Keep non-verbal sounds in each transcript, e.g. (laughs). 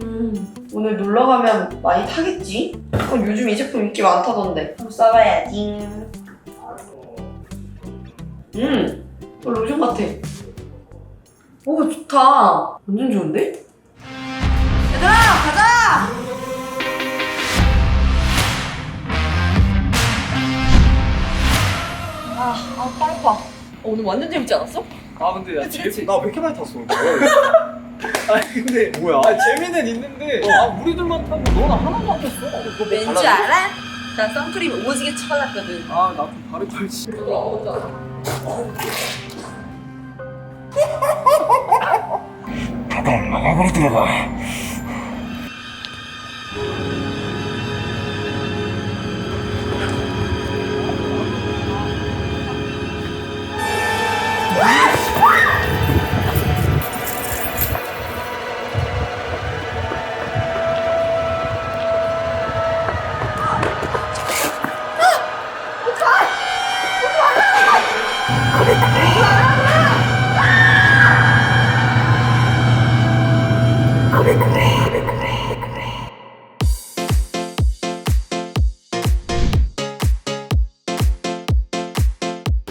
음, 오늘 놀러 가면 많이 타겠지? 어, 요즘 이 제품 인기 많다던데. 한번 써봐야지. 음, 어, 로션 같아. 오, 좋다. 완전 좋은데? 얘들아, 가자! 아, 아, 팔 아파. 오늘 완전 재밌지 않았어? 아 근데? 재... 나왜 이렇게 많이 탔어? 아니 근데 뭐야? 아 재미는 있는데 아 우리들만 타고 너는 하나도 안 탔어 그거 뭐 왠지 달라져? 알아? 난 선크림 오지게 쳐놨거든. 아, 나 좀 바로 털지. 다들 나가버리 들어가.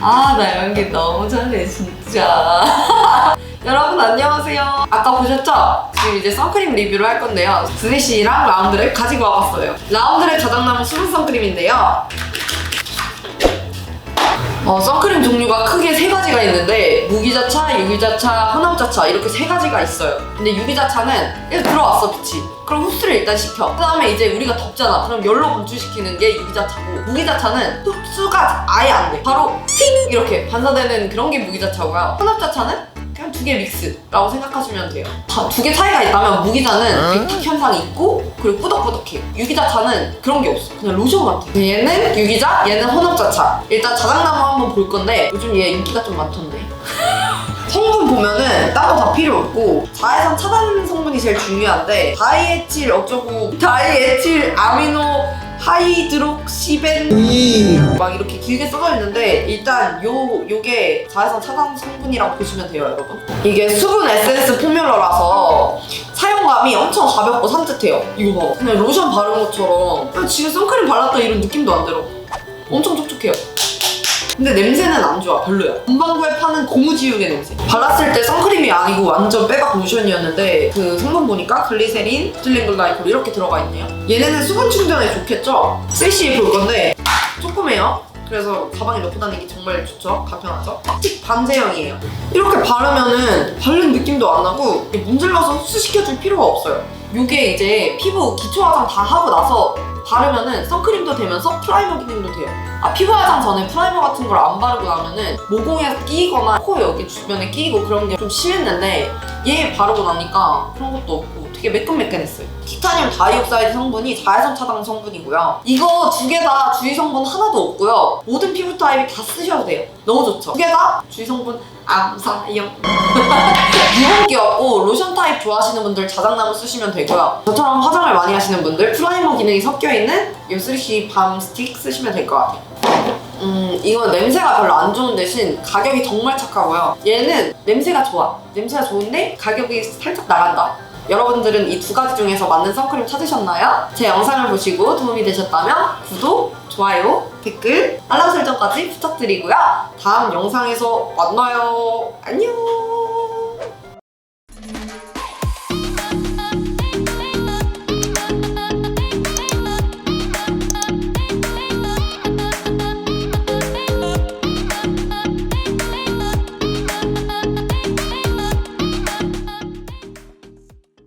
아, 나 연기 너무 잘해, 진짜. (laughs) 여러분, 안녕하세요. 아까 보셨죠? 지금 이제 선크림 리뷰를 할 건데요. 드레시랑 라운드를 가지고 와봤어요. 라운드의 자작나무 수분 선크림인데요. 어, 선크림 종류가 크게 세 가지가 있는데 무기자차, 유기자차, 혼합자차 이렇게 세 가지가 있어요. 근데 유기자차는 이렇게 들어왔어 빛이. 그럼 흡수를 일단 시켜. 그다음에 이제 우리가 덥잖아. 그럼 열로 분출시키는 게 유기자차고 무기자차는 흡수가 아예 안 돼. 바로 팅 이렇게 반사되는 그런 게 무기자차고요. 혼합자차는 그냥 두 개 믹스라고 생각하시면 돼요. 두개 차이가 있다면 무기자는 백탁 현상이 있고 그리고 꾸덕꾸덕해요. 유기자차는 그런 게 없어. 그냥 로션 같아. 얘는 유기자, 얘는 혼합자차. 일단 자작나무 한번 볼 건데 요즘 얘 인기가 좀 많던데. (laughs) 성분 보면은 딴 거 다 필요 없고 자외선 차단 성분이 제일 중요한데 다이에틸 어쩌고 다이에틸 아미노 하이드록시벤. 막 이렇게 길게 써져 있는데 일단 요 요게 자외선 차단 성분이라고 보시면 돼요 여러분. 이게 수분 에센스 포뮬러라서 사용감이 엄청 가볍고 산뜻해요. 이거 봐 그냥 로션 바른 것처럼. 그냥 집에 선크림 발랐다 이런 느낌도 안 들어. 엄청 촉촉해요 근데 냄새는 안 좋아 별로야. 문방구에 파는 고무지우개 냄새. 발랐을 때 선크림이 아니고 완전 빼박 로션이었는데 그 성분 보니까 글리세린, 스틸링 글라이콜 이렇게 들어가 있네요. 얘네는 수분 충전에 좋겠죠? 세시에 볼 건데 조그매요 그래서 가방에 넣고 다니기 정말 좋죠? 간편하죠? 틱 반제형이에요. 이렇게 바르면은 바른 느낌도 안 나고 문질러서 흡수시켜줄 필요가 없어요. 이게 이제 피부 기초 화장 다 하고 나서 바르면은 선크림도 되면서 프라이머 기능도 돼요. 아 피부 화장 전에 프라이머 같은 걸 안 바르고 나면은 모공에 끼거나 코 여기 주변에 끼고 그런 게 좀 심했는데 얘 바르고 나니까 그런 것도 없고 되게 매끈매끈했어요. 티타늄 다이옥사이드 성분이 자외선 차단 성분이고요. 이거 두 개 다 주의 성분 하나도 없고요. 모든 피부 타입이 다 쓰셔도 돼요. 너무 좋죠. 두 개 다 주의 성분 암사용. 유분기 없고 로션 타입 좋아하시는 분들 자작나무 쓰시면 되고요. 저처럼 화장을 많이 하시는 분들 프라이머 기능이 섞여 있는 요스리시 밤 스틱 쓰시면 될 것 같아요. 음, 이건 냄새가 별로 안 좋은 대신 가격이 정말 착하고요. 얘는 냄새가 좋아. 냄새가 좋은데 가격이 살짝 나간다. 여러분들은 이 두 가지 중에서 맞는 선크림 찾으셨나요? 제 영상을 보시고 도움이 되셨다면 구독, 좋아요, 댓글, 알람 설정까지 부탁드리고요. 다음 영상에서 만나요. 안녕!